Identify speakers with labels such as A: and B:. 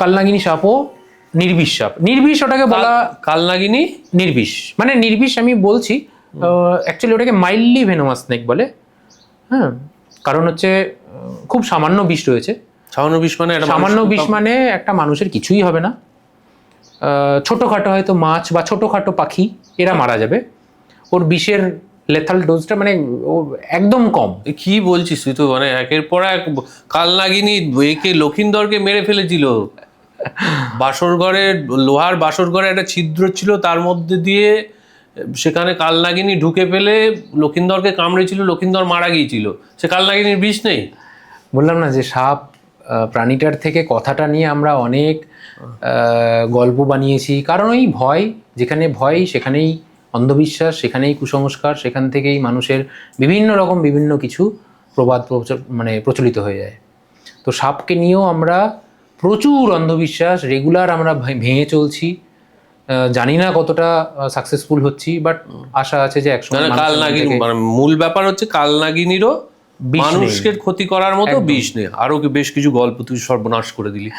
A: কালনাগিনী সাপও নির্বিষ সাপ। নির্বিষ ওটাকে বলা
B: কালনাগিনী
A: নির্বিষ। মানে নির্বিষ আমি বলছি অ্যাকচুয়ালি ওটাকে মাইল্ডলি ভেনোমাস স্নেক বলে। হ্যাঁ কারণ হচ্ছে খুব সামান্য বিষ রয়েছে।
B: সামান্য বিষ মানে
A: সামান্য বিষ মানে একটা মানুষের কিছুই হবে না। ছোটোখাটো হয়তো মাছ বা ছোটোখাটো পাখি এরা মারা যাবে। ওর বিষের লেথাল ডোজটা মানে ও একদম কম।
B: কি বলছিস তুই তো? মানে একের পর এক কালনাগিনী একে লক্ষিন্দরকে মেরে ফেলেছিল। বাসর ঘরে লোহার বাসর ঘরে একটা ছিদ্র ছিল, তার মধ্যে দিয়ে সেখানে কালনাগিনী ঢুকে ফেলে লক্ষিন্দরকে কামড়েছিল, লক্ষিন্দর মারা গিয়েছিল। সে কালনাগিনীর বিষ নেই?
A: বললাম না যে সাপ প্রাণীটার থেকে কথাটা নিয়ে আমরা অনেক গল্প বানিয়েছি। কারণ ওই ভয়, যেখানে ভয়, সেখানেই অন্ধবিশ্বাস, সেখানেই কুসংস্কার, সেখান থেকেই মানুষের বিভিন্ন রকম বিভিন্ন কিছু প্রবাদ মানে প্রচলিত হয়ে যায়। তো সাপকে নিয়েও আমরা প্রচুর অন্ধবিশ্বাস রেগুলার আমরা ভেঙে চলছি। আহ, জানি না কতটা সাকসেসফুল হচ্ছি বাট আশা আছে যে একসময়
B: কালনাগিনী মানে মূল ব্যাপার হচ্ছে কালনাগিনীরও। মানুষকে ক্ষতি করার মতো বিষ নেই। আরও বেশ কিছু গল্প তুই সর্বনাশ করে দিলি।